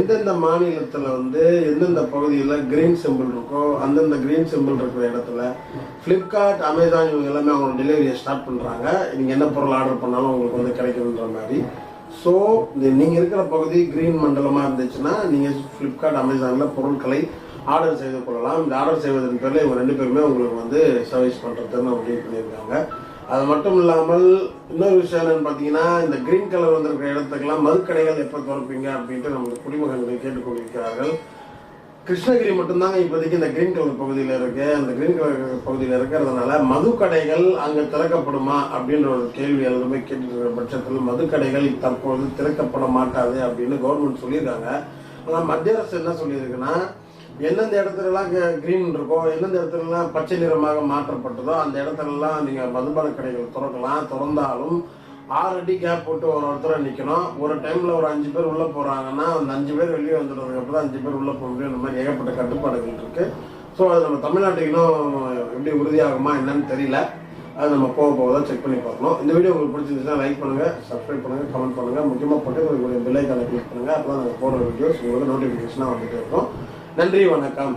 எந்தெந்த மாநிலத்தில் வந்து எந்தெந்த பகுதியில் கிரீன் சிம்பிள் இருக்கோ அந்தந்த கிரீன் சிம்பிள் இருக்கிற இடத்துல ஃப்ளிப்கார்ட் அமேசான் இவங்க எல்லாமே அவங்க டெலிவரியை ஸ்டார்ட் பண்ணுறாங்க நீங்கள் என்ன பொருள் ஆர்டர் பண்ணாலும் உங்களுக்கு வந்து கிடைக்குன்ற மாதிரி. ஸோ நீங்கள் இருக்கிற பகுதி கிரீன் மண்டலமாக இருந்துச்சுன்னா நீங்கள் ஃப்ளிப்கார்ட் அமேசானில் பொருட்களை ஆர்டர் செய்து கொள்ளலாம். இந்த ஆர்டர் செய்வதன் பேரில் இவங்க ரெண்டு பேருமே உங்களுக்கு வந்து சர்வீஸ் பண்ணுறதுன்னு முடிவு பண்ணியிருக்காங்க. அது மட்டும் இல்லாமல் இன்னொரு விஷயம் என்னன்னு பார்த்தீங்கன்னா இந்த கிரீன் கலர் வந்திருக்கிற இடத்துக்கெல்லாம் மதுக்கடைகள் எப்போ திறப்பீங்க அப்படின்ட்டு நம்மளுக்கு குடிமகன்கள் கேட்டுக்கொண்டிருக்கிறார்கள். கிருஷ்ணகிரி மட்டும்தாங்க இப்போதைக்கு இந்த கிரீன் கலர் பகுதியில் இருக்கு. அந்த கிரீன் கலர் பகுதியில் இருக்கிறதுனால மதுக்கடைகள் அங்கே திறக்கப்படுமா அப்படின்ற ஒரு கேள்வி எல்லாருமே கேட்டுட்டு இருக்கிற பட்சத்தில் மதுக்கடைகள் தற்போது திறக்கப்பட மாட்டாது அப்படின்னு கவர்மெண்ட் சொல்லியிருக்காங்க. ஆனால் மத்திய அரசு என்ன சொல்லியிருக்குன்னா எந்தெந்த இடத்துலலாம் கிரீன் இருக்கோ எந்தெந்த இடத்துலலாம் பச்சை நிறமாக மாற்றப்பட்டதோ அந்த இடத்துலலாம் நீங்கள் மதுபான கடைகள் திறக்கலாம். திறந்தாலும் ஆறு அடி கேப் போட்டு ஒரு ஒருத்தர் நிற்கணும் ஒரு டைமில் ஒரு அஞ்சு பேர் உள்ளே போகிறாங்கன்னா அந்த அஞ்சு பேர் வெளியே வந்துடுறதுக்கப்புறம் அஞ்சு பேர் உள்ளே போக முடியும் இந்த மாதிரி ஏகப்பட்ட கட்டுப்பாடுகள் இருக்குது ஸோ அது நம்ம தமிழ்நாட்டுக்கு இன்னும் எப்படி உறுதியாகுமா என்னன்னு தெரியல. அது நம்ம போக போக தான் செக் பண்ணி பார்க்கணும். இந்த வீடியோ உங்களுக்கு பிடிச்சிருந்துச்சுன்னா லைக் பண்ணுங்கள் சப்ஸ்கிரைப் பண்ணுங்கள் கமெண்ட் பண்ணுங்கள் முக்கியமாக போட்டு உங்களுக்கு பில்லைக்கான கிளிக் பண்ணுங்கள் அப்போ தான் நாங்கள் போடுற வீடியோஸ் உங்களுக்கு நோட்டிஃபிகேஷனாக வந்துட்டு இருக்கும். நன்றி வணக்கம்.